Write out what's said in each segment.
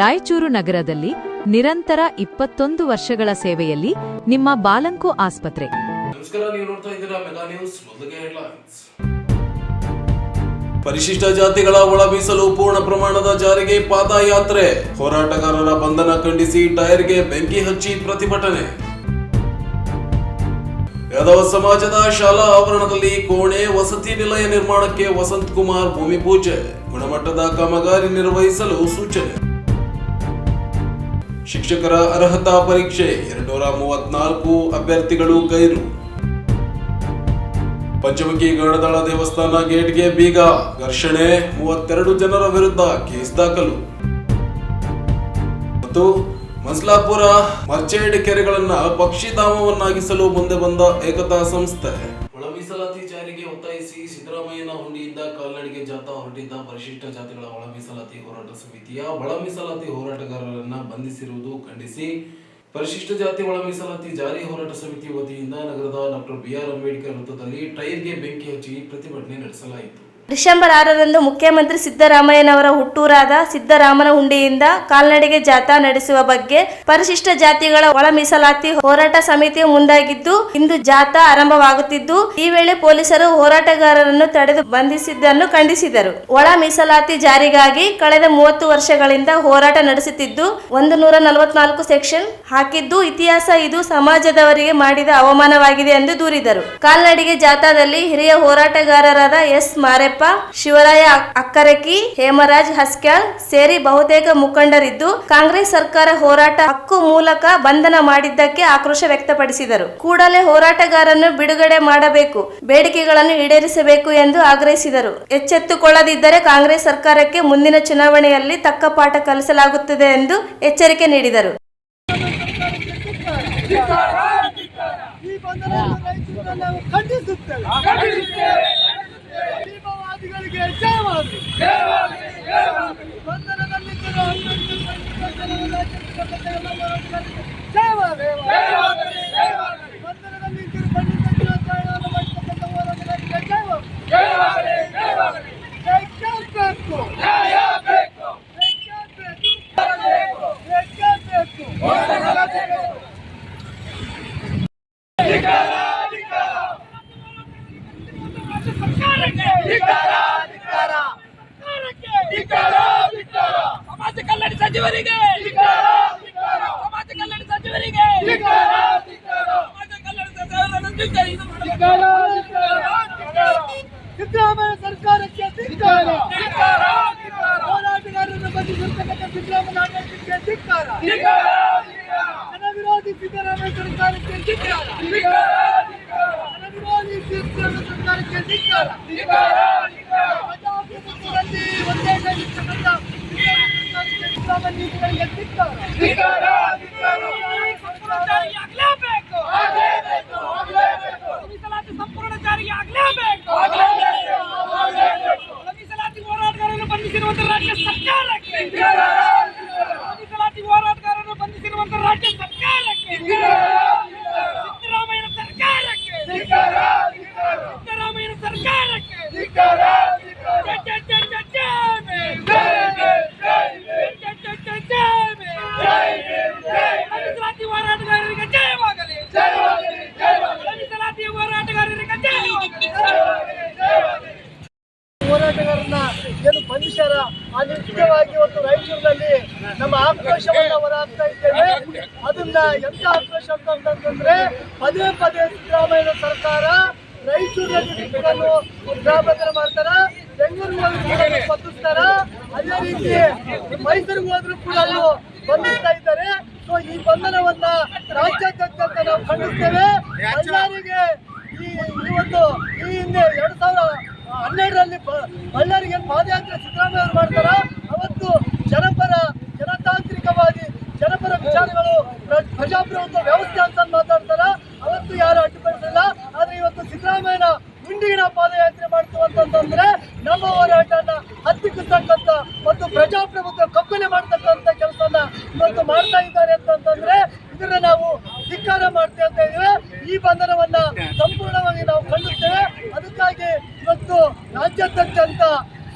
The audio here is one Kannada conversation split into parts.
ರಾಯಚೂರು ನಗರದಲ್ಲಿ ನಿರಂತರ ಇಪ್ಪತ್ತೊಂದು ವರ್ಷಗಳ ಸೇವೆಯಲ್ಲಿ ನಿಮ್ಮ ಬಾಲಂಕು ಆಸ್ಪತ್ರೆ. ಪರಿಶಿಷ್ಟ ಜಾತಿಗಳ ಒಳ ಮೀಸಲು ಪೂರ್ಣ ಪ್ರಮಾಣದ ಜಾರಿಗೆ ಪಾದಯಾತ್ರೆ. ಹೋರಾಟಗಾರರ ಬಂಧನ ಖಂಡಿಸಿ ಟೈರ್ಗೆ ಬೆಂಕಿ ಹಚ್ಚಿ ಪ್ರತಿಭಟನೆ. ಯಾದವ ಸಮಾಜದ ಶಾಲಾ ಆವರಣದಲ್ಲಿ ಕೋಣೆ ವಸತಿ ನಿಲಯ ನಿರ್ಮಾಣಕ್ಕೆ ವಸಂತ್ ಕುಮಾರ್ ಭೂಮಿ ಪೂಜೆ. ಗುಣಮಟ್ಟದ ಕಾಮಗಾರಿ ನಿರ್ವಹಿಸಲು ಸೂಚನೆ. ಶಿಕ್ಷಕರ ಅರ್ಹತಾ ಪರೀಕ್ಷೆ ಎರಡುನೂರ ಮೂವತ್ನಾಲ್ಕು ಅಭ್ಯರ್ಥಿಗಳು ಗೈರು. ಪಂಚಮುಖಿ ಗರುಡದಳ ದೇವಸ್ಥಾನ ಗೇಟ್ಗೆ ಬೀಗ, ಘರ್ಷಣೆ, ಮೂವತ್ತೆರಡು ಜನರ ವಿರುದ್ಧ ಕೇಸ್ ದಾಖಲು. ಮತ್ತು ಮಸ್ಲಾಪುರ ಮರ್ಚೇಡ್ ಕೆರೆಗಳನ್ನ ಪಕ್ಷಿಧಾಮವನ್ನಾಗಿಸಲು ಮುಂದೆ ಬಂದ ಏಕತಾ ಸಂಸ್ಥೆ ಒಳ ಮೀಸಲಾತಿ ಜಾರಿಗೆ ಒತ್ತಾಯಿಸಿ ಸಿದ್ದರಾಮಯ್ಯನ ಹುಂಡಿಯಿಂದ ಕಾಲ್ನಡಿಗೆ ಜಾಥಾ ಪರಿಶಿಷ್ಟ ಜಾತಿಗಳ ಒಳ ಮೀಸಲಾತಿ ಹೋರಾಟ ಸಮಿತಿಯ ಒಳ ಮೀಸಲಾತಿ ಹೋರಾಟಗಾರರನ್ನ ಬಂಧಿಸಿರುವುದು ಖಂಡಿಸಿ. ಪರಿಶಿಷ್ಟ ಜಾತಿ ಒಳ ಮೀಸಲಾತಿ ಜಾರಿ ಹೋರಾಟ ಸಮಿತಿ ವತಿಯಿಂದ ನಗರದ ಡಾಕ್ಟರ್ ಬಿಆರ್ ಅಂಬೇಡ್ಕರ್ ವೃತ್ತದಲ್ಲಿ ಟೈರ್ಗೆ ಬೆಂಕಿ ಹಚ್ಚಿ ಪ್ರತಿಭಟನೆ ನಡೆಸಲಾಯಿತು. ಡಿಸೆಂಬರ್ ಆರರಂದು ಮುಖ್ಯಮಂತ್ರಿ ಸಿದ್ದರಾಮಯ್ಯನವರ ಹುಟ್ಟೂರಾದ ಸಿದ್ದರಾಮನ ಹುಂಡಿಯಿಂದ ಕಾಲ್ನಡಿಗೆ ಜಾಥಾ ನಡೆಸುವ ಬಗ್ಗೆ ಪರಿಶಿಷ್ಟ ಜಾತಿಗಳ ಒಳ ಮೀಸಲಾತಿ ಹೋರಾಟ ಸಮಿತಿ ಮುಂದಾಗಿದ್ದು, ಇಂದು ಜಾಥಾ ಆರಂಭವಾಗುತ್ತಿದ್ದು, ಈ ವೇಳೆ ಪೊಲೀಸರು ಹೋರಾಟಗಾರರನ್ನು ತಡೆದು ಬಂಧಿಸಿದ್ದನ್ನು ಖಂಡಿಸಿದರು. ಒಳ ಮೀಸಲಾತಿ ಜಾರಿಗಾಗಿ ಕಳೆದ ಮೂವತ್ತು ವರ್ಷಗಳಿಂದ ಹೋರಾಟ ನಡೆಸುತ್ತಿದ್ದು, ಒಂದು ನೂರ ನಲವತ್ನಾಲ್ಕು ಸೆಕ್ಷನ್ ಹಾಕಿದ್ದು, ಇತಿಹಾಸ ಇದು ಸಮಾಜದವರಿಗೆ ಮಾಡಿದ ಅವಮಾನವಾಗಿದೆ ಎಂದು ದೂರಿದರು. ಕಾಲ್ನಡಿಗೆ ಜಾಥಾದಲ್ಲಿ ಹಿರಿಯ ಹೋರಾಟಗಾರರಾದ ಎಸ್ ಮಾರೆಪ್ಪ ಶಿವರಾಯ ಅಕ್ಕರಕಿ, ಹೇಮರಾಜ್ ಹಸ್ಕ್ಯಾಲ್ ಸೇರಿ ಬಹುತೇಕ ಮುಖಂಡರಿದ್ದು ಕಾಂಗ್ರೆಸ್ ಸರ್ಕಾರ ಹೋರಾಟ ಹಕ್ಕು ಮೂಲಕ ಬಂಧನ ಮಾಡಿದ್ದಕ್ಕೆ ಆಕ್ರೋಶ ವ್ಯಕ್ತಪಡಿಸಿದರು. ಕೂಡಲೇ ಹೋರಾಟಗಾರನ್ನು ಬಿಡುಗಡೆ ಮಾಡಬೇಕು, ಬೇಡಿಕೆಗಳನ್ನು ಈಡೇರಿಸಬೇಕು ಎಂದು ಆಗ್ರಹಿಸಿದರು. ಎಚ್ಚೆತ್ತುಕೊಳ್ಳದಿದ್ದರೆ ಕಾಂಗ್ರೆಸ್ ಸರ್ಕಾರಕ್ಕೆ ಮುಂದಿನ ಚುನಾವಣೆಯಲ್ಲಿ ತಕ್ಕ ಪಾಠ ಕಲಿಸಲಾಗುತ್ತದೆ ಎಂದು ಎಚ್ಚರಿಕೆ ನೀಡಿದರು. ಈ ಜಯ ಮಾಧುರಿ ಬಂಧನದಲ್ಲಿದ್ದರು ಜಯ ಮಾಧುರಿ ಬಂಧನದಲ್ಲಿದ್ದರು ಪಂಡಿತ ಜಯ ಬೇಕು ಬೇಕು ಬೇಕು ಎಂತ ಆಕ್ರೋಶ ಅಂತಂದ್ರೆ ಪದೇ ಪದೇ ಸಿದ್ದರಾಮಯ್ಯ ಸರ್ಕಾರ ರಾಯಚೂರಿನಲ್ಲಿ ಉದ್ಘಾಟನೆ ಮಾಡ್ತಾರ. ಬೆಂಗಳೂರಿನಲ್ಲಿ ಸ್ಪಂದಿಸ್ತಾರ ಅದೇ ರೀತಿ ಮೈಸೂರಿಗೆ ಹೋದ್ರು ಕೂಡ ಅಲ್ಲೂ ಬಂಧಿಸ್ತಾ ಇದ್ದಾರೆ. ಸೊ ಈ ಬಂಧನವನ್ನ ರಾಜ್ಯಾದ್ಯಂತ ನಾವು ಖಂಡಿಸ್ತೇವೆ. ಬಳ್ಳಾರಿಗೆ ಈ ಇವತ್ತು ಈ ಹಿಂದೆ ಎರಡ್ ಸಾವಿರ ಹನ್ನೆರಡರಲ್ಲಿ ಬಳ್ಳಾರಿಗೆ ಪಾದಯಾತ್ರೆ ಸಿದ್ದರಾಮಯ್ಯ ಅವರು ಮಾಡ್ತಾರ. ಅವತ್ತು ಜನಪರ ಜನತಾಂತ್ರಿಕವಾದಿ ಜನಪರ ವಿಚಾರಗಳು, ಪ್ರ- ಪ್ರಜಾಪ್ರಭುತ್ವ ವ್ಯವಸ್ಥೆ ಅಂತ ಮಾತಾಡ್ತಾರ? ಅವತ್ತು ಯಾರು ಅಡ್ಡಿಪಡಿಸಿಲ್ಲ. ಆದ್ರೆ ಇವತ್ತು ಸಿದ್ದರಾಮಯ್ಯನ ಮುಂಡಿಗಿನ ಪಾದಯಾತ್ರೆ ಮಾಡ್ತು ಅಂತಂದ್ರೆ ನಮ್ಮ ಹೋರಾಟನ ಹತ್ತಿಕ್ಕತಕ್ಕಂಥ ಮತ್ತು ಪ್ರಜಾಪ್ರಭುತ್ವ ಕಪ್ಪನೆ ಮಾಡ್ತಕ್ಕಂಥ ಕೆಲಸನ ಇವತ್ತು ಮಾಡ್ತಾ ಇದ್ದಾರೆ ಅಂತಂದ್ರೆ ಇದನ್ನ ನಾವು ಧಿಕ್ಕಾರ ಮಾಡ್ತೇವೆ ಅಂತ ಹೇಳಿದ್ರೆ ಈ ಬಂಧನವನ್ನ ಸಂಪೂರ್ಣವಾಗಿ ನಾವು ಖಂಡಿಸ್ತೇವೆ. ಅದಕ್ಕಾಗಿ ಇವತ್ತು ರಾಜ್ಯಾದ್ಯಂತ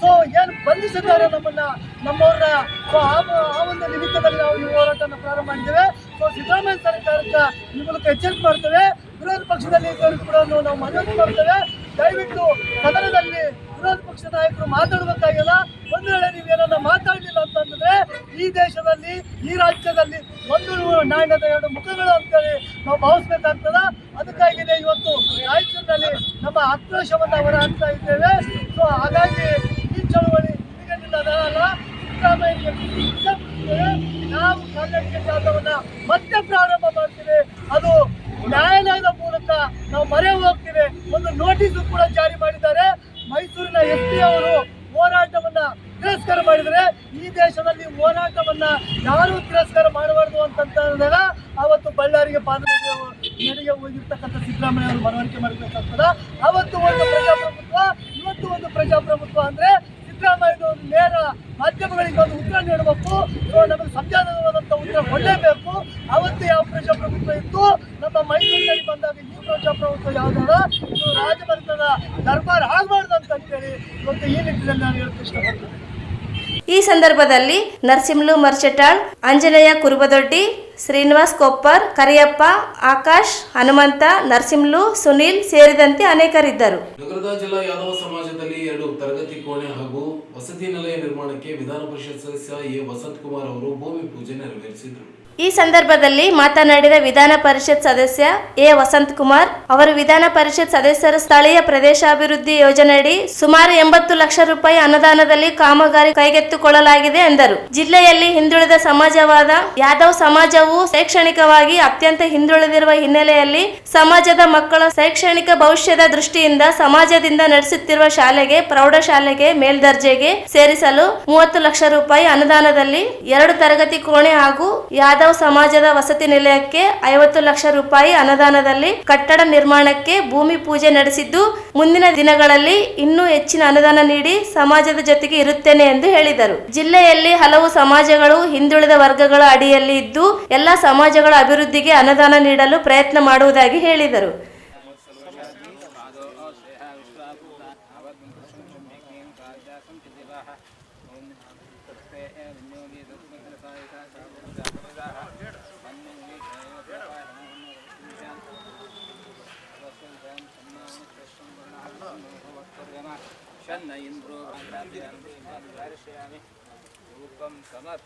ಸೊ ಏನು ಬಂಧಿಸಿದ್ದಾರೆ ನಮ್ಮನ್ನ ನಮ್ಮವ್ರನ್ನ ಸೊ ಆ ಒಂದು ನಿಮಿತ್ತದಲ್ಲಿ ನಾವು ಈ ಹೋರಾಟವನ್ನು ಪ್ರಾರಂಭ ಮಾಡಿದ್ದೇವೆ. ಸೊ ಸಿದ್ದರಾಮಯ್ಯ ಸರ್ಕಾರಕ್ಕೆ ಈ ಮೂಲಕ ಎಚ್ಚರಿಕೆ ಮಾಡ್ತೇವೆ. ವಿರೋಧ ಪಕ್ಷದಲ್ಲಿ ಕೂಡ ನಾವು ಮನವಿ ಮಾಡ್ತೇವೆ. ದಯವಿಟ್ಟು ಸದನದಲ್ಲಿ ವಿರೋಧ ಪಕ್ಷ ನಾಯಕರು ಮಾತಾಡಬೇಕಾಗಿಲ್ಲ. ಒಂದು ವೇಳೆ ನೀವು ಏನನ್ನ ಮಾತಾಡಲಿಲ್ಲ ಅಂತಂದ್ರೆ ಈ ದೇಶದಲ್ಲಿ, ಈ ರಾಜ್ಯದಲ್ಲಿ ಒಂದು ನಾಣ್ಯದ ಎರಡು ಮುಖಗಳು ಅಂತೇಳಿ ನಾವು ಭಾವಿಸ್ಬೇಕಾಗ್ತದ. ಅದಕ್ಕಾಗಿಯೇ ಇವತ್ತು ರಾಯಚೂರಿನಲ್ಲಿ ನಮ್ಮ ಆಕ್ರೋಶವನ್ನು ಅಂತ ಇದ್ದೇವೆ. ಸೊ ಹಾಗಾಗಿ ಈ ಚಳವಳಿ ಈಗ ನಿಲ್ಲದಲ್ಲ ಸಿದ್ದರಾಮಯ್ಯ ನಾವು ಕರ್ನಾಟಕ ಜಾಥವನ್ನ ಮತ್ತೆ ಪ್ರಾರಂಭ ಮಾಡ್ತೀವಿ ಅದು ನ್ಯಾಯಾಲಯದ ಮೂಲಕ ನಾವು ಮರೆ ಹೋಗ್ತೀವಿ ಒಂದು ನೋಟಿಸ್ ಕೂಡ ಜಾರಿ ಮಾಡಿದ್ದಾರೆ ಮೈಸೂರಿನ ಎಸ್ ಪಿ ಅವರು ಹೋರಾಟವನ್ನ ತಿರಸ್ಕಾರ ಮಾಡಿದರೆ ಈ ದೇಶದಲ್ಲಿ ಹೋರಾಟವನ್ನ ಯಾರು ತಿರಸ್ಕಾರ ಮಾಡಬಾರ್ದು ಅಂತಂದಾಗ ಅವತ್ತು ಬಳ್ಳಾರಿಗೆ ಪಾದನಗೆ ನಡೆಗೆ ಹೋಗಿರ್ತಕ್ಕಂಥ ಸಿದ್ದರಾಮಯ್ಯ ಅವರು ಮನವರಿಕೆ ಮಾಡಬೇಕಾಗ್ತದ ಅವತ್ತು ಒಂದು ಪ್ರಜಾಪ್ರಭುತ್ವ, ಇವತ್ತು ಒಂದು ಪ್ರಜಾಪ್ರಭುತ್ವ ಅಂದ್ರೆ ಸಿದ್ದರಾಮಯ್ಯ ಒಂದು ನೇರ ಮಾಧ್ಯಮಗಳಿಗೆ ಒಂದು ಉತ್ತರ ನೀಡಬೇಕು. ಸೊ, ನಮಗೆ ಸಂವಿಧಾನವಾದಂಥ ಉತ್ತರ ಕೊಡಲೇಬೇಕು. ಅವತ್ತು ಯಾವ ಪ್ರಜಾಪ್ರಭುತ್ವ ಇತ್ತು? ನಮ್ಮ ಮೈಸೂರಿನಲ್ಲಿ ಬಂದಾಗ ಈ ಪ್ರಜಾಪ್ರಭುತ್ವ ಯಾವ್ದಾರ ಇದು ರಾಜಮನೆತನ ದರ್ಬಾರ್ ಆಗಬಾರ್ದು ಅಂತ ಅಂತೇಳಿ ಇವತ್ತು ಈ ನಿಟ್ಟಿನಲ್ಲಿ ನಾನು ಹೇಳಕ್ಕೆ ಇಷ್ಟಪಡ್ತೇನೆ. ಈ ಸಂದರ್ಭದಲ್ಲಿ ನರಸಿಂಹಲು ಮರ್ಚಟಾಳ್, ಆಂಜನೇಯ ಕುರುಬದೊಡ್ಡಿ ಶ್ರೀನಿವಾಸ್ ಕೊಪ್ಪರ್, ಕರಿಯಪ್ಪ, ಆಕಾಶ್, ಹನುಮಂತ, ನರಸಿಂಹಲು, ಸುನೀಲ್ ಸೇರಿದಂತೆ ಅನೇಕರಿದ್ದರು. ನಗರದ ಜಿಲ್ಲಾ ಯಾದವ ಸಮಾಜದಲ್ಲಿ ಎರಡು ತರಗತಿ ಕೋಣೆ ಹಾಗೂ ವಸತಿ ನಿಲಯ ನಿರ್ಮಾಣಕ್ಕೆ ವಿಧಾನ ಪರಿಷತ್ ಸದಸ್ಯ ಎ. ವಸಂತ್ ಕುಮಾರ್ ಅವರು ಭೂಮಿ ಪೂಜೆ ನೆರವೇರಿಸಿದರು. ಈ ಸಂದರ್ಭದಲ್ಲಿ ಮಾತನಾಡಿದ ವಿಧಾನ ಪರಿಷತ್ ಸದಸ್ಯ ಎ. ವಸಂತ್ ಕುಮಾರ್ ಅವರು, ವಿಧಾನ ಪರಿಷತ್ ಸದಸ್ಯರ ಸ್ಥಳೀಯ ಪ್ರದೇಶಾಭಿವೃದ್ಧಿ ಯೋಜನೆಯಡಿ ಸುಮಾರು ಎಂಬತ್ತು ಲಕ್ಷ ರೂಪಾಯಿ ಅನುದಾನದಲ್ಲಿ ಕಾಮಗಾರಿ ಕೈಗೆತ್ತಿಕೊಳ್ಳಲಾಗಿದೆ ಎಂದರು. ಜಿಲ್ಲೆಯಲ್ಲಿ ಹಿಂದುಳಿದ ಸಮಾಜವಾದ ಯಾದವ್ ಸಮಾಜವು ಶೈಕ್ಷಣಿಕವಾಗಿ ಅತ್ಯಂತ ಹಿಂದುಳಿದಿರುವ ಹಿನ್ನೆಲೆಯಲ್ಲಿ ಸಮಾಜದ ಮಕ್ಕಳ ಶೈಕ್ಷಣಿಕ ಭವಿಷ್ಯದ ದೃಷ್ಟಿಯಿಂದ ಸಮಾಜದಿಂದ ನಡೆಸುತ್ತಿರುವ ಶಾಲೆಗೆ, ಪ್ರೌಢಶಾಲೆಗೆ ಮೇಲ್ದರ್ಜೆಗೆ ಸೇರಿಸಲು ಮೂವತ್ತು ಲಕ್ಷ ರೂಪಾಯಿ ಅನುದಾನದಲ್ಲಿ ಎರಡು ತರಗತಿ ಕೋಣೆ ಹಾಗೂ ಯಾದವ್ ಸಮಾಜದ ವಸತಿ ನಿಲಯಕ್ಕೆ ಐವತ್ತು ಲಕ್ಷ ರೂಪಾಯಿ ಅನುದಾನದಲ್ಲಿ ಕಟ್ಟಡ ನಿರ್ಮಾಣಕ್ಕೆ ಭೂಮಿ ಪೂಜೆ ನಡೆಸಿದ್ದು, ಮುಂದಿನ ದಿನಗಳಲ್ಲಿ ಇನ್ನೂ ಹೆಚ್ಚಿನ ಅನುದಾನ ನೀಡಿ ಸಮಾಜದ ಜೊತೆಗೆ ಇರುತ್ತೇನೆ ಎಂದು ಹೇಳಿದರು. ಜಿಲ್ಲೆಯಲ್ಲಿ ಹಲವು ಸಮಾಜಗಳು ಹಿಂದುಳಿದ ವರ್ಗಗಳ ಅಡಿಯಲ್ಲಿ ಇದ್ದು, ಎಲ್ಲ ಸಮಾಜಗಳ ಅಭಿವೃದ್ಧಿಗೆ ಅನುದಾನ ನೀಡಲು ಪ್ರಯತ್ನ ಮಾಡುವುದಾಗಿ ಹೇಳಿದರು.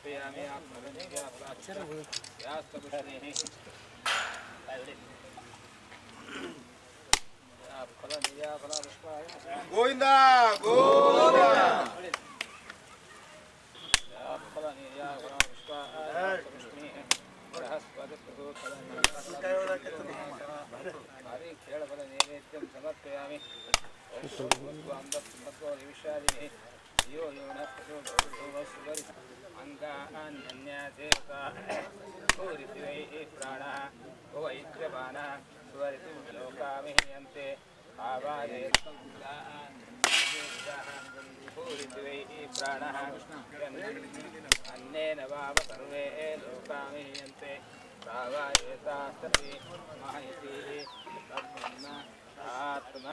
समर्पयामि आत्मनिर्यास्तपुष्णेः ಮಾಹಿತಿ ಆತ್ಮ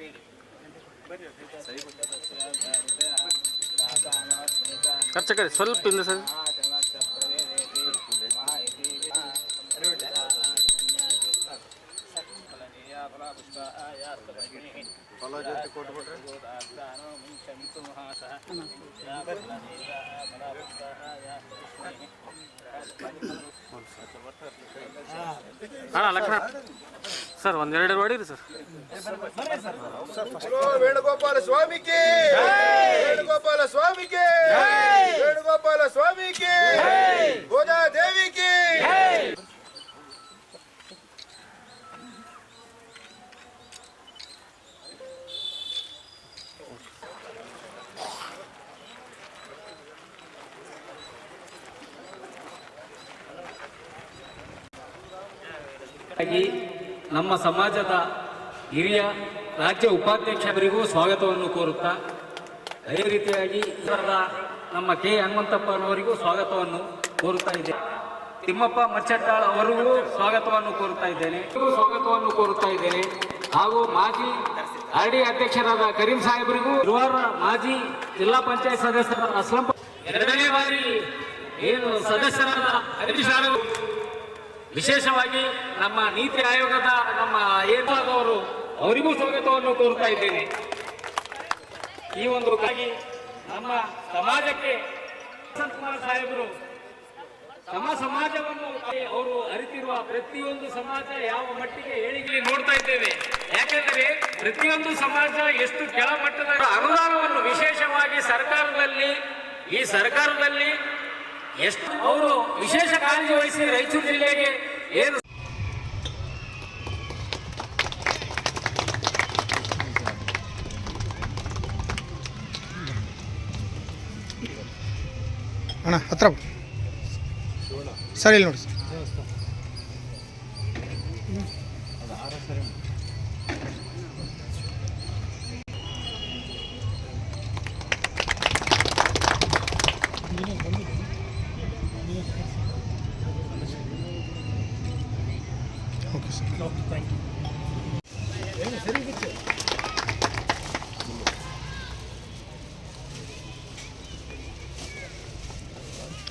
ಖರ್ಚು ಕಡೆ ಸ್ವಲ್ಪ ಇಲ್ಲ ಸರ್. ಕೊಟ್ಬಿಟ್ರೆ? ಅಣ್ಣ ಲಕ್ಷ್ಮಣ. ಸರ್ ಒಂದೆರಡು ಹೊಡೀರಿ ಸರ್. ವೇಣುಗೋಪಾಲ ಸ್ವಾಮಿಗೆ ವೇಣುಗೋಪಾಲ ಸ್ವಾಮಿಗೆ ವೇಣುಗೋಪಾಲ ಸ್ವಾಮಿಗೆ ಗೋದಾ ಹಾಗಾಗಿ ನಮ್ಮ ಸಮಾಜದ ಹಿರಿಯ ರಾಜ್ಯ ಉಪಾಧ್ಯಕ್ಷರಿಗೂ ಸ್ವಾಗತವನ್ನು ಕೋರುತ್ತಾ, ಅದೇ ರೀತಿಯಾಗಿ ನಮ್ಮ ಕೆ ಹನುಮಂತಪ್ಪನವರಿಗೂ ಸ್ವಾಗತವನ್ನು ಕೋರುತ್ತಾ ಇದ್ದೇನೆ. ತಿಮ್ಮಪ್ಪ ಮಚ್ಚಟ್ಟಾಳ್ ಅವರಿಗೂ ಸ್ವಾಗತವನ್ನು ಕೋರುತ್ತಾ ಇದ್ದೇನೆ. ಸ್ವಾಗತವನ್ನು ಕೋರುತ್ತಾ ಇದ್ದೇನೆ. ಹಾಗೂ ಮಾಜಿ ಆರ್ ಡಿ ಅಧ್ಯಕ್ಷರಾದ ಕರೀಂ ಸಾಹೇಬರಿಗೂ ಗುರುವಾರ ಮಾಜಿ ಜಿಲ್ಲಾ ಪಂಚಾಯತ್ ಸದಸ್ಯರಾದ ಅಸ್ಲಂ ಎರಡನೇ ಬಾರಿ ಏನು ಸದಸ್ಯರಾದ ಹರೀಶ್ ವಿಶೇಷವಾಗಿ ನಮ್ಮ ನೀತಿ ಆಯೋಗದ ನಮ್ಮ ಏನಾದವರು ಅವರಿಗೂ ಸ್ವಾಗತವನ್ನು ಕೋರ್ತಾ ಇದ್ದೇನೆ. ಈ ಒಂದು ನಮ್ಮ ಸಮಾಜಕ್ಕೆ ಕುಮಾರ್ ಸಾಹೇಬರು ನಮ್ಮ ಸಮಾಜವನ್ನು ಅವರು ಅರಿತಿರುವ ಪ್ರತಿಯೊಂದು ಸಮಾಜ ಯಾವ ಮಟ್ಟಿಗೆ ಏಳಿಗೆ ನೋಡ್ತಾ ಇದ್ದೇವೆ. ಯಾಕೆಂದರೆ ಪ್ರತಿಯೊಂದು ಸಮಾಜ ಎಷ್ಟು ಕೆಳಮಟ್ಟದ ಅನುದಾನವನ್ನು ವಿಶೇಷವಾಗಿ ಸರ್ಕಾರದಲ್ಲಿ ಈ ಸರ್ಕಾರದಲ್ಲಿ ಎಷ್ಟು? ಅವರು ವಿಶೇಷ ಕಾಳಜಿ ವಹಿಸಿ ರಾಯಚೂರು ಜಿಲ್ಲೆಗೆ ಏನು? ಅಣ್ಣ ಹತ್ರ ಸರಿ ಸರ್ ಇಲ್ಲಿ ನೋಡಿ. ಸರ್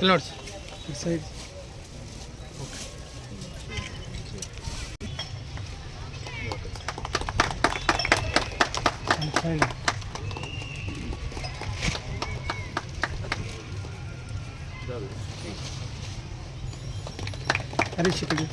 ಇಲ್ಲಿ ನೋಡಿ ಸರ್ ಈ ಸೈಡ್ ಸೈಡ್ ಹರೀಶ್ ಈ ಕಡೆ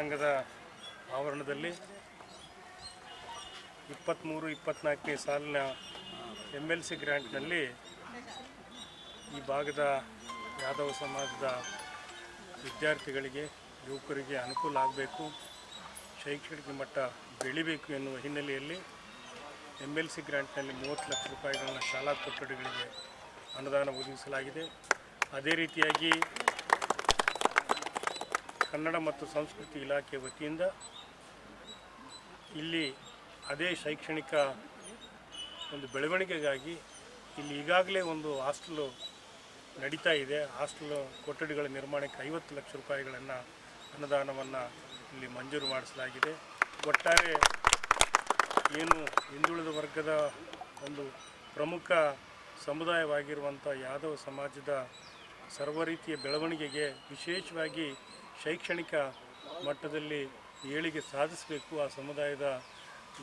ಸಂಘದ ಆವರಣದಲ್ಲಿ ಇಪ್ಪತ್ತ್ಮೂರು, ಇಪ್ಪತ್ತ್ನಾಲ್ಕನೇ ಸಾಲಿನ ಎಂ ಎಲ್ ಸಿ ಗ್ರ್ಯಾಂಟ್ನಲ್ಲಿ ಈ ಭಾಗದ ಯಾದವ ಸಮಾಜದ ವಿದ್ಯಾರ್ಥಿಗಳಿಗೆ, ಯುವಕರಿಗೆ ಅನುಕೂಲ ಆಗಬೇಕು, ಶೈಕ್ಷಣಿಕ ಮಟ್ಟ ಬೆಳಿಬೇಕು ಎನ್ನುವ ಹಿನ್ನೆಲೆಯಲ್ಲಿ ಎಂ ಎಲ್ ಸಿ ಗ್ರ್ಯಾಂಟ್ನಲ್ಲಿ ಮೂವತ್ತು ಲಕ್ಷ ರೂಪಾಯಿಗಳನ್ನು ಶಾಲಾ ಕೊಠಡಿಗಳಿಗೆ ಅನುದಾನ ಒದಗಿಸಲಾಗಿದೆ. ಅದೇ ರೀತಿಯಾಗಿ ಕನ್ನಡ ಮತ್ತು ಸಂಸ್ಕೃತಿ ಇಲಾಖೆ ವತಿಯಿಂದ ಇಲ್ಲಿ ಅದೇ ಶೈಕ್ಷಣಿಕ ಒಂದು ಬೆಳವಣಿಗೆಗಾಗಿ ಇಲ್ಲಿ ಈಗಾಗಲೇ ಒಂದು ಹಾಸ್ಟೆಲು ನಡೀತಾ ಇದೆ. ಹಾಸ್ಟೆಲ್ ಕೊಠಡಿಗಳ ನಿರ್ಮಾಣಕ್ಕೆ ಐವತ್ತು ಲಕ್ಷ ರೂಪಾಯಿಗಳನ್ನು ಅನುದಾನವನ್ನು ಇಲ್ಲಿ ಮಂಜೂರು ಮಾಡಿಸಲಾಗಿದೆ. ಒಟ್ಟಾರೆ ಏನು ಹಿಂದುಳಿದ ವರ್ಗದ ಒಂದು ಪ್ರಮುಖ ಸಮುದಾಯವಾಗಿರುವಂಥ ಯಾದವ ಸಮಾಜದ ಸರ್ವ ರೀತಿಯ ಬೆಳವಣಿಗೆಗೆ ವಿಶೇಷವಾಗಿ ಶೈಕ್ಷಣಿಕ ಮಟ್ಟದಲ್ಲಿ ಏಳಿಗೆ ಸಾಧಿಸಬೇಕು. ಆ ಸಮುದಾಯದ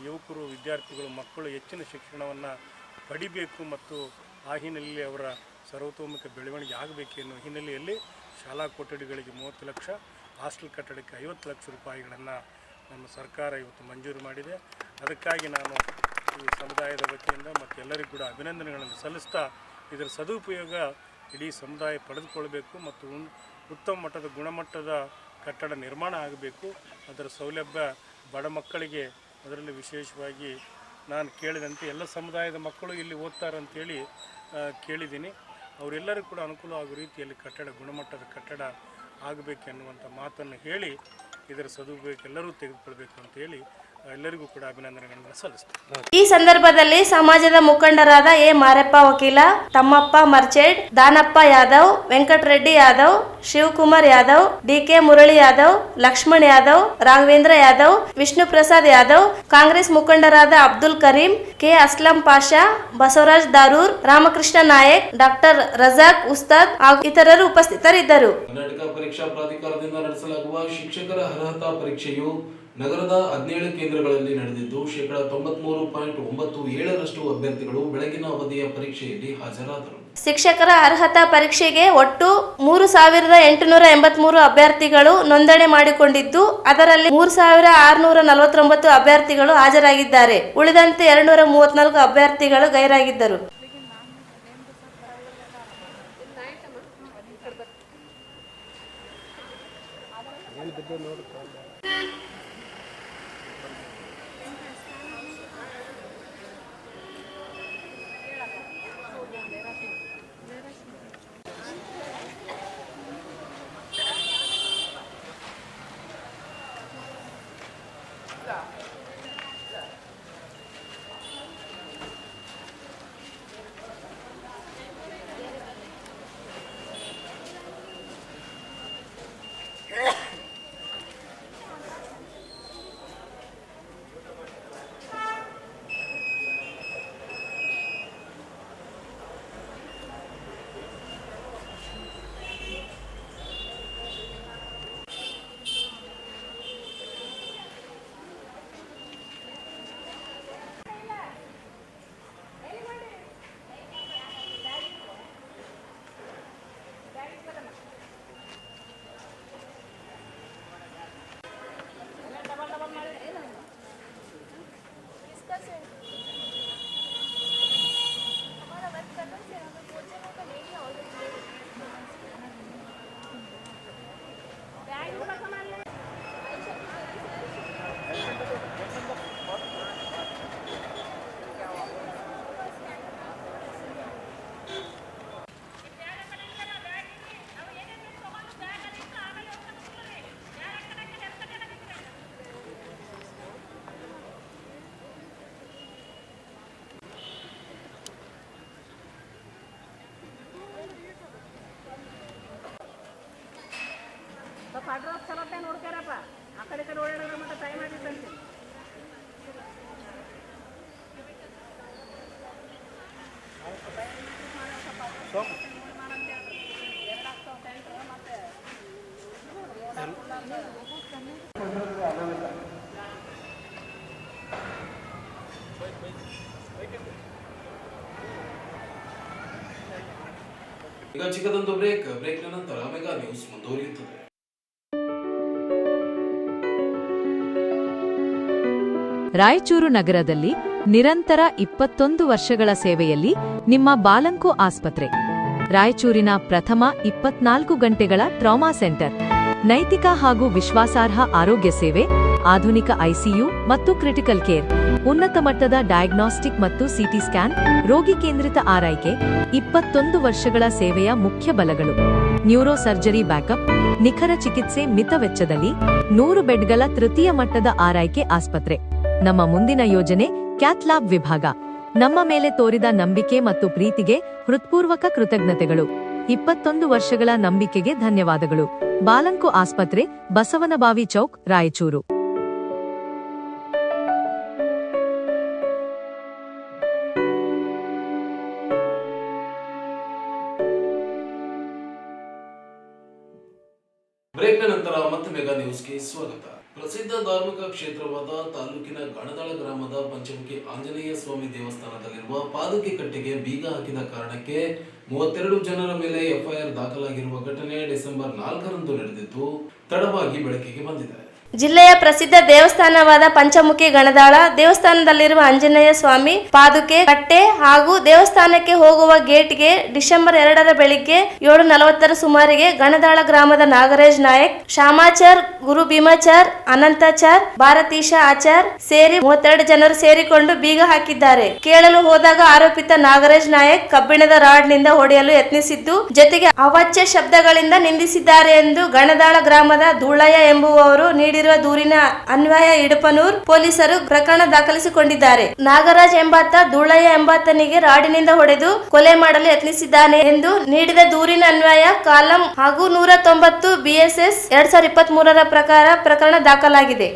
ಯುವಕರು, ವಿದ್ಯಾರ್ಥಿಗಳು, ಮಕ್ಕಳು ಹೆಚ್ಚಿನ ಶಿಕ್ಷಣವನ್ನು ಪಡಿಬೇಕು ಮತ್ತು ಆ ಹಿನ್ನೆಲೆಯಲ್ಲಿ ಅವರ ಸರ್ವತೋಮುಖ ಬೆಳವಣಿಗೆ ಆಗಬೇಕು ಎನ್ನುವ ಹಿನ್ನೆಲೆಯಲ್ಲಿ ಶಾಲಾ ಕೊಠಡಿಗಳಿಗೆ ಮೂವತ್ತು ಲಕ್ಷ, ಹಾಸ್ಟೆಲ್ ಕಟ್ಟಡಕ್ಕೆ ಐವತ್ತು ಲಕ್ಷ ರೂಪಾಯಿಗಳನ್ನು ನಮ್ಮ ಸರ್ಕಾರ ಇವತ್ತು ಮಂಜೂರು ಮಾಡಿದೆ. ಅದಕ್ಕಾಗಿ ನಾನು ಈ ಸಮುದಾಯದ ವತಿಯಿಂದ ಮತ್ತು ಎಲ್ಲರಿಗೂ ಕೂಡ ಅಭಿನಂದನೆಗಳನ್ನು ಸಲ್ಲಿಸ್ತಾ ಇದರ ಸದುಪಯೋಗ ಇಡೀ ಸಮುದಾಯ ಪಡೆದುಕೊಳ್ಬೇಕು ಮತ್ತು ಉತ್ತಮ ಮಟ್ಟದ ಗುಣಮಟ್ಟದ ಕಟ್ಟಡ ನಿರ್ಮಾಣ ಆಗಬೇಕು. ಅದರ ಸೌಲಭ್ಯ ಬಡ ಮಕ್ಕಳಿಗೆ ಅದರಲ್ಲಿ ವಿಶೇಷವಾಗಿ ನಾನು ಕೇಳಿದಂತೆ ಎಲ್ಲ ಸಮುದಾಯದ ಮಕ್ಕಳು ಇಲ್ಲಿ ಓದ್ತಾರೆ ಅಂತೇಳಿ ಆ, ಕೇಳಿದ್ದೀನಿ. ಅವರೆಲ್ಲರೂ ಕೂಡ ಅನುಕೂಲ ಆಗೋ ರೀತಿಯಲ್ಲಿ ಕಟ್ಟಡ ಗುಣಮಟ್ಟದ ಕಟ್ಟಡ ಆಗಬೇಕೆನ್ನುವಂಥ ಮಾತನ್ನು ಹೇಳಿ ಇದರ ಸದುಪಯೋಗ ಎಲ್ಲರೂ ತೆಗೆದುಕೊಳ್ಬೇಕು ಅಂತ ಹೇಳಿ ಆ, ಎಲ್ಲರಿಗೂ ಕೂಡ ಅಭಿನಂದನೆಗಳನ್ನು ಸಲ್ಲಿಸುತ್ತೇನೆ ಈ ಸಂದರ್ಭದಲ್ಲಿ ಸಮಾಜದ ಮುಖಂಡರಾದ ಎ. ಮಾರಪ್ಪ ವಕೀಲ ತಮ್ಮಪ್ಪ ಮರ್ಚೆಡ್ ದಾನಪ್ಪ ಯಾದವ್ ವೆಂಕಟರೆಡ್ಡಿ ಯಾದವ್ ಶಿವಕುಮಾರ್ ಯಾದವ್ ಡಿಕೆ ಮುರಳಿ ಯಾದವ್ ಲಕ್ಷ್ಮಣ್ ಯಾದವ್ ರಾಘವೇಂದ್ರ ಯಾದವ್ ವಿಷ್ಣು ಪ್ರಸಾದ್ ಯಾದವ್ ಕಾಂಗ್ರೆಸ್ ಮುಖಂಡರಾದ ಅಬ್ದುಲ್ ಕರೀಂ ಕೆ. ಅಸ್ಲಂ ಪಾಷಾ ಬಸವರಾಜ್ ದಾರೂರ್ ರಾಮಕೃಷ್ಣ ನಾಯಕ್ ಡಾಕ್ಟರ್ ರಜಾಕ್ ಉಸ್ತಾದ್ ಹಾಗೂ ಇತರರು ಉಪಸ್ಥಿತರಿದ್ದರು. ಕರ್ನಾಟಕ ಪರೀಕ್ಷಾ ಪ್ರಾಧಿಕಾರದಿಂದ ನಡೆಸಲಾಗುವ ಶಿಕ್ಷಕರ ಅರ್ಹತಾ ಪರೀಕ್ಷೆಯು ನಗರದ ಹದಿನೇಳು ಕೇಂದ್ರಗಳಲ್ಲಿ ನಡೆದಿದ್ದು ಶೇಕಡಾ ತೊಂಬತ್ಮೂರು ಪಾಯಿಂಟ್ ಒಂಬತ್ತು ಏಳರಷ್ಟು ಅಭ್ಯರ್ಥಿಗಳು ಬೆಳಗಿನ ಅವಧಿಯ ಪರೀಕ್ಷೆಯಲ್ಲಿ ಹಾಜರಾದರು. ಶಿಕ್ಷಕರ ಅರ್ಹತಾ ಪರೀಕ್ಷೆಗೆ ಒಟ್ಟು ಮೂರು ಸಾವಿರದ ಎಂಟುನೂರ ಎಂಬತ್ಮೂರು ಅಭ್ಯರ್ಥಿಗಳು ನೋಂದಣಿ ಮಾಡಿಕೊಂಡಿದ್ದು, ಅದರಲ್ಲಿ ಮೂರು ಸಾವಿರ ಆರುನೂರ ನಲವತ್ತೊಂಬತ್ತು ಅಭ್ಯರ್ಥಿಗಳು ಹಾಜರಾಗಿದ್ದಾರೆ. ಉಳಿದಂತೆ ಎರಡುನೂರ ಮೂವತ್ನಾಲ್ಕು ಅಭ್ಯರ್ಥಿಗಳು ಗೈರಾಗಿದ್ದರು. ಪಡ್ರೋ ಸಲತ್ತೆ ನೋಡ್ತಾರಪ್ಪ ಆ ಕಡೆ ಕಡೆ ಓಡಾಡಿದ್ರೆ ಮತ್ತೆ ಟೈಮ್ ಆಗಿತ್ತಂತೆ ಈಗ ಚಿಕ್ಕದೊಂದು ಬ್ರೇಕ್ ಬ್ರೇಕ್ ನಂತರ ಮೆಗಾ ನ್ಯೂಸ್ ಮುಂದುವರಿಯುತ್ತದೆ. ರಾಯಚೂರು ನಗರದಲ್ಲಿ ನಿರಂತರ ಇಪ್ಪತ್ತೊಂದು ವರ್ಷಗಳ ಸೇವೆಯಲ್ಲಿ ನಿಮ್ಮ ಬಾಲಂಕು ಆಸ್ಪತ್ರೆ. ರಾಯಚೂರಿನ ಪ್ರಥಮ ಇಪ್ಪತ್ನಾಲ್ಕು ಗಂಟೆಗಳ ಟ್ರಾಮಾ ಸೆಂಟರ್. ನೈತಿಕ ಹಾಗೂ ವಿಶ್ವಾಸಾರ್ಹ ಆರೋಗ್ಯ ಸೇವೆ, ಆಧುನಿಕ ಐಸಿಯು ಮತ್ತು ಕ್ರಿಟಿಕಲ್ ಕೇರ್, ಉನ್ನತ ಮಟ್ಟದ ಡಯಾಗ್ನಾಸ್ಟಿಕ್ ಮತ್ತು ಸಿಟಿ ಸ್ಕ್ಯಾನ್, ರೋಗಿ ಕೇಂದ್ರಿತ ಆರೈಕೆ, ಇಪ್ಪತ್ತೊಂದು ವರ್ಷಗಳ ಸೇವೆಯ ಮುಖ್ಯ ಬಲಗಳು. ನ್ಯೂರೋ ಸರ್ಜರಿ ಬ್ಯಾಕಪ್, ನಿಖರ ಚಿಕಿತ್ಸೆ ಮಿತ ವೆಚ್ಚದಲ್ಲಿ ನೂರು ಬೆಡ್ಗಳ ತೃತೀಯ ಮಟ್ಟದ ಆರೈಕೆ ಆಸ್ಪತ್ರೆ. ನಮ್ಮ ಮುಂದಿನ ಯೋಜನೆ ಕ್ಯಾತ್ಲಾಬ್ ವಿಭಾಗ. ನಮ್ಮ ಮೇಲೆ ತೋರಿದ ನಂಬಿಕೆ ಮತ್ತು ಪ್ರೀತಿಗೆ ಹೃತ್ಪೂರ್ವಕ ಕೃತಜ್ಞತೆಗಳು. ಇಪ್ಪತ್ತೊಂದು ವರ್ಷಗಳ ನಂಬಿಕೆಗೆ ಧನ್ಯವಾದಗಳು. ಬಾಲಂಕು ಆಸ್ಪತ್ರೆ, ಬಸವನಬಾವಿ ಚೌಕ್, ರಾಯಚೂರು. ಬ್ರೇಕ್ನ ನಂತರ ಮತ್ತೆ ಮೆಗಾ ನ್ಯೂಸ್ಗೆ ಸ್ವಾಗತ. ಪ್ರಸಿದ್ಧ ಧಾರ್ಮಿಕ ಕ್ಷೇತ್ರವಾದ ತಾಲೂಕಿನ ಗಣದಾಳ ಗ್ರಾಮದ ಪಂಚಮುಖಿ ಆಂಜನೇಯ ಸ್ವಾಮಿ ದೇವಸ್ಥಾನದಲ್ಲಿರುವ ಪಾದಕಿ ಕಟ್ಟೆಗೆ ಬೀಗ ಹಾಕಿದ ಕಾರಣಕ್ಕೆ ಮೂವತ್ತೆರಡು ಜನರ ಮೇಲೆ ಎಫ್ಐಆರ್ ದಾಖಲಾಗಿರುವ ಘಟನೆ ಡಿಸೆಂಬರ್ ನಾಲ್ಕರಂದು ನಡೆದಿದ್ದು, ತಡವಾಗಿ ಬೆಳಕಿಗೆ ಬಂದಿದೆ. ಜಿಲ್ಲೆಯ ಪ್ರಸಿದ್ಧ ದೇವಸ್ಥಾನವಾದ ಪಂಚಮುಖಿ ಗಣದಾಳ, ದೇವಸ್ಥಾನದಲ್ಲಿರುವ ಆಂಜನೇಯ ಸ್ವಾಮಿ, ಪಾದುಕೆ, ಕಟ್ಟೆ ಹಾಗೂ ದೇವಸ್ಥಾನಕ್ಕೆ ಹೋಗುವ ಗೇಟ್ಗೆ ಡಿಸೆಂಬರ್ ಎರಡರ ಬೆಳಿಗ್ಗೆ ಏಳು ನಲವತ್ತರ ಸುಮಾರಿಗೆ ಗಣದಾಳ ಗ್ರಾಮದ ನಾಗರಾಜ್ ನಾಯಕ್, ಶ್ಯಾಮಾಚಾರ್, ಗುರು ಭೀಮಾಚಾರ್, ಅನಂತಾಚಾರ್, ಭಾರತೀಶ ಆಚಾರ್ ಸೇರಿ ಮೂವತ್ತೆರಡು ಜನರು ಸೇರಿಕೊಂಡು ಬೀಗ ಹಾಕಿದ್ದಾರೆ. ಕೇಳಲು ಹೋದಾಗ ಆರೋಪಿತ ನಾಗರಾಜ್ ನಾಯಕ್ ಕಬ್ಬಿಣದ ರಾಡ್ನಿಂದ ಹೊಡೆಯಲು ಯತ್ನಿಸಿದ್ದು, ಜೊತೆಗೆ ಅವಾಚ್ಯ ಶಬ್ದಗಳಿಂದ ನಿಂದಿಸಿದ್ದಾರೆ ಎಂದು ಗಣದಾಳ ಗ್ರಾಮದ ಧೂಳಯ್ಯ ಎಂಬುವವರು ನೀಡಿರುವ ದೂರಿನ ಅನ್ವಯ ಇಡಪನೂರ್ ಪೊಲೀಸರು ಪ್ರಕರಣ ದಾಖಲಿಸಿಕೊಂಡಿದ್ದಾರೆ. ನಾಗರಾಜ್ ಎಂಬಾತ, ಧೂಳಯ್ಯ ಎಂಬಾತನಿಗೆ ರಾಡಿನಿಂದ ಹೊಡೆದು ಕೊಲೆ ಮಾಡಲು ಯತ್ನಿಸಿದ್ದಾನೆ ಎಂದು ನೀಡಿದ ದೂರಿನ ಅನ್ವಯ ಕಾಲಂ ಹಾಗೂ ನೂರ ತೊಂಬತ್ತು ಬಿಎಸ್ಎಸ್ ಎರಡ್ ಸಾವಿರದ ಇಪ್ಪತ್ತ್ ಮೂರರ ಪ್ರಕಾರ ಪ್ರಕರಣ ದಾಖಲಾಗಿದೆ.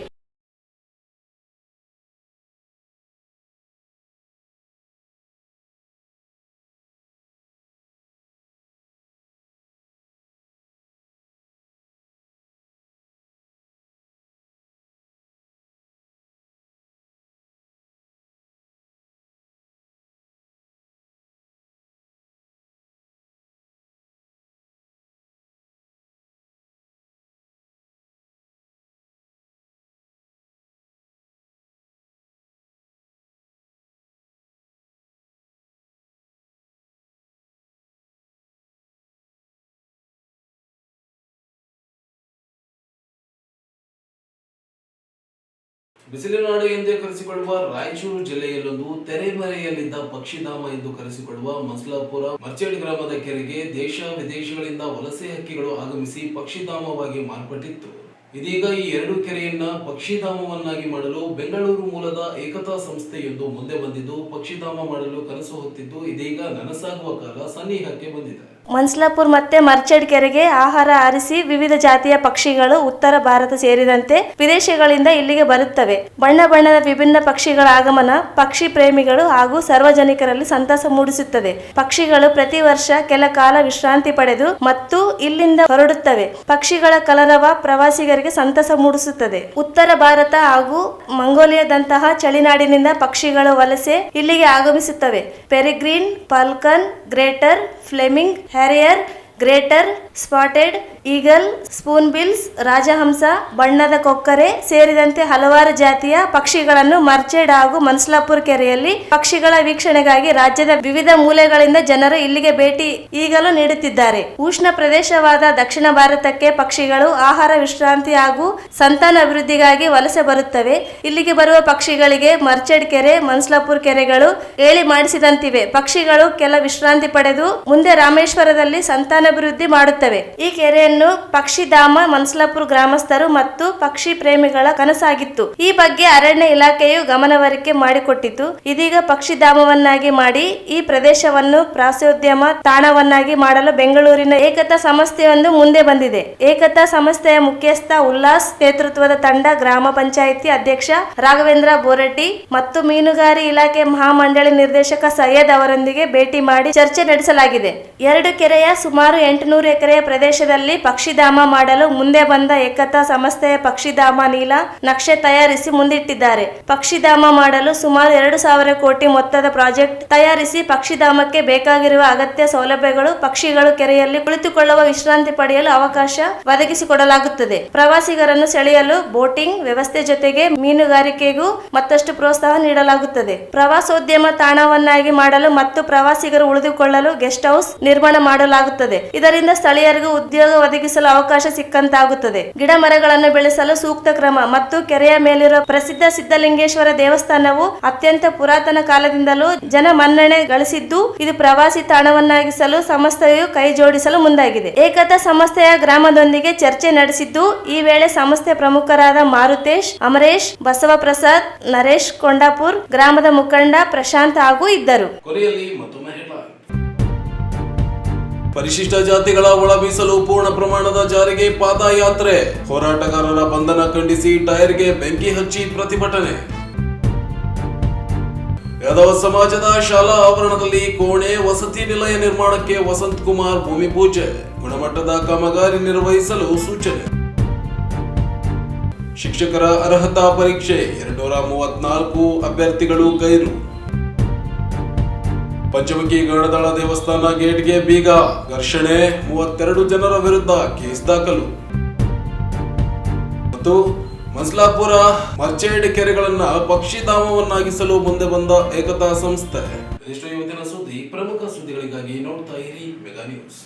ಬಿಸಿಲಿನಾಡು ಎಂದೇ ಕರೆಸಿಕೊಳ್ಳುವ ರಾಯಚೂರು ಜಿಲ್ಲೆಯಲ್ಲೊಂದು ತೆರೆಮರೆಯಲ್ಲಿದ್ದ ಪಕ್ಷಿಧಾಮ ಎಂದು ಕರೆಸಿಕೊಳ್ಳುವ ಮಸ್ಲಾಪುರ, ಮರ್ಚೇಡಿ ಗ್ರಾಮದ ಕೆರೆಗೆ ದೇಶ ವಿದೇಶಗಳಿಂದ ವಲಸೆ ಹಕ್ಕಿಗಳು ಆಗಮಿಸಿ ಪಕ್ಷಿಧಾಮವಾಗಿ ಮಾರ್ಪಟ್ಟಿತ್ತು. ಇದೀಗ ಈ ಎರಡು ಕೆರೆಯನ್ನ ಪಕ್ಷಿಧಾಮವನ್ನಾಗಿ ಮಾಡಲು ಬೆಂಗಳೂರು ಮೂಲದ ಏಕತಾ ಸಂಸ್ಥೆಯೊಂದು ಮುಂದೆ ಬಂದಿದ್ದು, ಪಕ್ಷಿಧಾಮ ಮಾಡಲು ಕನಸು ಹೊತ್ತಿದ್ದು ಇದೀಗ ನನಸಾಗುವ ಕಾಲ ಸನ್ನಿಹಕ್ಕೆ ಬಂದಿದೆ. ಮನ್ಸ್ಲಾಪುರ್ ಮತ್ತೆ ಮರ್ಚಡ್ ಕೆರೆಗೆ ಆಹಾರ ಆರಿಸಿ ವಿವಿಧ ಜಾತಿಯ ಪಕ್ಷಿಗಳು ಉತ್ತರ ಭಾರತ ಸೇರಿದಂತೆ ವಿದೇಶಗಳಿಂದ ಇಲ್ಲಿಗೆ ಬರುತ್ತವೆ. ಬಣ್ಣ ಬಣ್ಣದ ವಿಭಿನ್ನ ಪಕ್ಷಿಗಳ ಆಗಮನ ಪಕ್ಷಿ ಪ್ರೇಮಿಗಳು ಹಾಗೂ ಸಾರ್ವಜನಿಕರಲ್ಲಿ ಸಂತಸ ಮೂಡಿಸುತ್ತದೆ. ಪಕ್ಷಿಗಳು ಪ್ರತಿ ವರ್ಷ ಕೆಲ ಕಾಲ ವಿಶ್ರಾಂತಿ ಪಡೆದು ಮತ್ತು ಇಲ್ಲಿಂದ ಹೊರಡುತ್ತವೆ. ಪಕ್ಷಿಗಳ ಕಲರವ ಪ್ರವಾಸಿಗರಿಗೆ ಸಂತಸ ಮೂಡಿಸುತ್ತದೆ. ಉತ್ತರ ಭಾರತ ಹಾಗೂ ಮಂಗೋಲಿಯಾದಂತಹ ಚಳಿನಾಡಿನಿಂದ ಪಕ್ಷಿಗಳು ವಲಸೆ ಇಲ್ಲಿಗೆ ಆಗಮಿಸುತ್ತವೆ. Peregrine falcon greater, flamingo harrier greater spotted eagle, spoonbills, Rajahamsa, ಬಣ್ಣದ ಕೊಕ್ಕರೆ ಸೇರಿದಂತೆ ಹಲವಾರು ಜಾತಿಯ ಪಕ್ಷಿಗಳನ್ನು ಮರ್ಚೆಡ್ ಹಾಗೂ ಮನ್ಸ್ಲಾಪುರ್ ಕೆರೆಯಲ್ಲಿ ಪಕ್ಷಿಗಳ ವೀಕ್ಷಣೆಗಾಗಿ ರಾಜ್ಯದ ವಿವಿಧ ಮೂಲೆಗಳಿಂದ ಜನರು ಇಲ್ಲಿಗೆ ಭೇಟಿ ಈಗಲೂ ನೀಡುತ್ತಿದ್ದಾರೆ. ಉಷ್ಣ ಪ್ರದೇಶವಾದ ದಕ್ಷಿಣ ಭಾರತಕ್ಕೆ ಪಕ್ಷಿಗಳು ಆಹಾರ ವಿಶ್ರಾಂತಿ ಹಾಗೂ ಸಂತಾನ ಅಭಿವೃದ್ಧಿಗಾಗಿ ವಲಸೆ ಬರುತ್ತವೆ. ಇಲ್ಲಿಗೆ ಬರುವ ಪಕ್ಷಿಗಳಿಗೆ ಮರ್ಚೆಡ್ ಕೆರೆ, ಮನ್ಸ್ಲಾಪುರ್ ಕೆರೆಗಳು ಹೇಳಿ ಮಾಡಿಸಿದಂತಿವೆ. ಪಕ್ಷಿಗಳು ಕೆಲ ವಿಶ್ರಾಂತಿ ಪಡೆದು ಮುಂದೆ ರಾಮೇಶ್ವರದಲ್ಲಿ ಸಂತಾನ ಜೀವನಾಭಿವೃದ್ಧಿ ಮಾಡುತ್ತವೆ. ಈ ಕೆರೆಯನ್ನು ಪಕ್ಷಿಧಾಮ, ಮನ್ಸಲಾಪುರ ಗ್ರಾಮಸ್ಥರು ಮತ್ತು ಪಕ್ಷಿ ಪ್ರೇಮಿಗಳ ಕನಸಾಗಿತ್ತು. ಈ ಬಗ್ಗೆ ಅರಣ್ಯ ಇಲಾಖೆಯು ಗಮನವರಿಕೆ ಮಾಡಿಕೊಟ್ಟಿತು. ಇದೀಗ ಪಕ್ಷಿಧಾಮವನ್ನಾಗಿ ಮಾಡಿ ಈ ಪ್ರದೇಶವನ್ನು ಪ್ರಾಸೋದ್ಯಮ ತಾಣವನ್ನಾಗಿ ಮಾಡಲು ಬೆಂಗಳೂರಿನ ಏಕತಾ ಸಂಸ್ಥೆಯೊಂದು ಮುಂದೆ ಬಂದಿದೆ. ಏಕತಾ ಸಂಸ್ಥೆಯ ಮುಖ್ಯಸ್ಥ ಉಲ್ಲಾಸ್ ನೇತೃತ್ವದ ತಂಡ ಗ್ರಾಮ ಪಂಚಾಯಿತಿ ಅಧ್ಯಕ್ಷ ರಾಘವೇಂದ್ರ ಬೋರಟ್ಟಿ ಮತ್ತು ಮೀನುಗಾರಿ ಇಲಾಖೆ ಮಹಾಮಂಡಳಿ ನಿರ್ದೇಶಕ ಸೈಯದ್ ಅವರೊಂದಿಗೆ ಭೇಟಿ ಮಾಡಿ ಚರ್ಚೆ ನಡೆಸಲಾಗಿದೆ. ಎರಡು ಕೆರೆಯ ಸುಮಾರು ಎಂಟುನೂರು ಎಕರೆಯ ಪ್ರದೇಶದಲ್ಲಿ ಪಕ್ಷಿಧಾಮ ಮಾಡಲು ಮುಂದೆ ಬಂದ ಏಕತಾ ಸಂಸ್ಥೆಯ ಪಕ್ಷಿಧಾಮ ನೀಲ ನಕ್ಷೆ ತಯಾರಿಸಿ ಮುಂದಿಟ್ಟಿದ್ದಾರೆ. ಪಕ್ಷಿಧಾಮ ಮಾಡಲು ಸುಮಾರು ಎರಡು ಸಾವಿರ ಕೋಟಿ ಮೊತ್ತದ ಪ್ರಾಜೆಕ್ಟ್ ತಯಾರಿಸಿ ಪಕ್ಷಿಧಾಮಕ್ಕೆ ಬೇಕಾಗಿರುವ ಅಗತ್ಯ ಸೌಲಭ್ಯಗಳು ಪಕ್ಷಿಗಳು ಕೆರೆಯಲ್ಲಿ ಕುಳಿತುಕೊಳ್ಳುವ ವಿಶ್ರಾಂತಿ ಪಡೆಯಲು ಅವಕಾಶ ಒದಗಿಸಿಕೊಡಲಾಗುತ್ತದೆ. ಪ್ರವಾಸಿಗರನ್ನು ಸೆಳೆಯಲು ಬೋಟಿಂಗ್ ವ್ಯವಸ್ಥೆ ಜೊತೆಗೆ ಮೀನುಗಾರಿಕೆಗೂ ಮತ್ತಷ್ಟು ಪ್ರೋತ್ಸಾಹ ನೀಡಲಾಗುತ್ತದೆ. ಪ್ರವಾಸೋದ್ಯಮ ತಾಣವನ್ನಾಗಿ ಮಾಡಲು ಮತ್ತು ಪ್ರವಾಸಿಗರು ಉಳಿದುಕೊಳ್ಳಲು ಗೆಸ್ಟ್ ಹೌಸ್ ನಿರ್ಮಾಣ ಮಾಡಲಾಗುತ್ತದೆ. ಇದರಿಂದ ಸ್ಥಳೀಯರಿಗೂ ಉದ್ಯೋಗ ಒದಗಿಸಲು ಅವಕಾಶ ಸಿಕ್ಕಂತಾಗುತ್ತದೆ. ಗಿಡ ಮರಗಳನ್ನು ಬೆಳೆಸಲು ಸೂಕ್ತ ಕ್ರಮ ಮತ್ತು ಕೆರೆಯ ಮೇಲಿರುವ ಪ್ರಸಿದ್ಧ ಸಿದ್ಧಲಿಂಗೇಶ್ವರ ದೇವಸ್ಥಾನವು ಅತ್ಯಂತ ಪುರಾತನ ಕಾಲದಿಂದಲೂ ಜನ ಮನ್ನಣೆ ಗಳಿಸಿದ್ದು, ಇದು ಪ್ರವಾಸಿ ತಾಣವನ್ನಾಗಿಸಲು ಸಂಸ್ಥೆಯು ಕೈ ಜೋಡಿಸಲು ಮುಂದಾಗಿದೆ. ಏಕತಾ ಸಂಸ್ಥೆಯ ಗ್ರಾಮದೊಂದಿಗೆ ಚರ್ಚೆ ನಡೆಸಿದ್ದು, ಈ ವೇಳೆ ಸಂಸ್ಥೆ ಪ್ರಮುಖರಾದ ಮಾರುತೇಶ್, ಅಮರೇಶ್, ಬಸವಪ್ರಸಾದ್, ನರೇಶ್, ಕೊಂಡಾಪುರ್, ಗ್ರಾಮದ ಮುಖಂಡ ಪ್ರಶಾಂತ್ ಹಾಗೂ ಇದ್ದರು. ಪರಿಶಿಷ್ಟ ಜಾತಿಗಳ ಒಳ ಮೀಸಲು ಪೂರ್ಣ ಪ್ರಮಾಣದ ಜಾರಿಗೆ ಪಾದಯಾತ್ರೆ. ಹೋರಾಟಗಾರರ ಬಂಧನ ಖಂಡಿಸಿ ಟೈರ್ಗೆ ಬೆಂಕಿ ಹಚ್ಚಿ ಪ್ರತಿಭಟನೆ. ಯಾದವ ಸಮಾಜದ ಶಾಲಾ ಆವರಣದಲ್ಲಿ ಕೋಣೆ ವಸತಿ ನಿಲಯ ನಿರ್ಮಾಣಕ್ಕೆ ವಸಂತ್ ಕುಮಾರ್ ಭೂಮಿ ಪೂಜೆ, ಗುಣಮಟ್ಟದ ಕಾಮಗಾರಿ ನಿರ್ವಹಿಸಲು ಸೂಚನೆ. ಶಿಕ್ಷಕರ ಅರ್ಹತಾ ಪರೀಕ್ಷೆ, ಎರಡ್ನೂರ ಮೂವತ್ನಾಲ್ಕು ಅಭ್ಯರ್ಥಿಗಳು ಗೈರು. ಪಂಚಮುಖಿ ಗರುಡದಳ ದೇವಸ್ಥಾನ ಗೇಟ್ಗೆ ಬೀಗ. ಘರ್ಷಣೆ, ಮೂವತ್ತೆರಡು ಜನರ ವಿರುದ್ಧ ಕೇಸ್ ದಾಖಲು. ಮತ್ತು ಮಸ್ಲಾಪುರ ಮರ್ಚೇಡ್ ಕೆರೆಗಳನ್ನ ಪಕ್ಷಿಧಾಮವನ್ನಾಗಿಸಲು ಮುಂದೆ ಬಂದ ಏಕತಾ ಸಂಸ್ಥೆ. ಇವತ್ತಿನ ಸುದ್ದಿ, ಪ್ರಮುಖ ಸುದ್ದಿಗಳಿಗಾಗಿ ನೋಡ್ತಾ ಇರಿ ಮೆಗಾ ನ್ಯೂಸ್.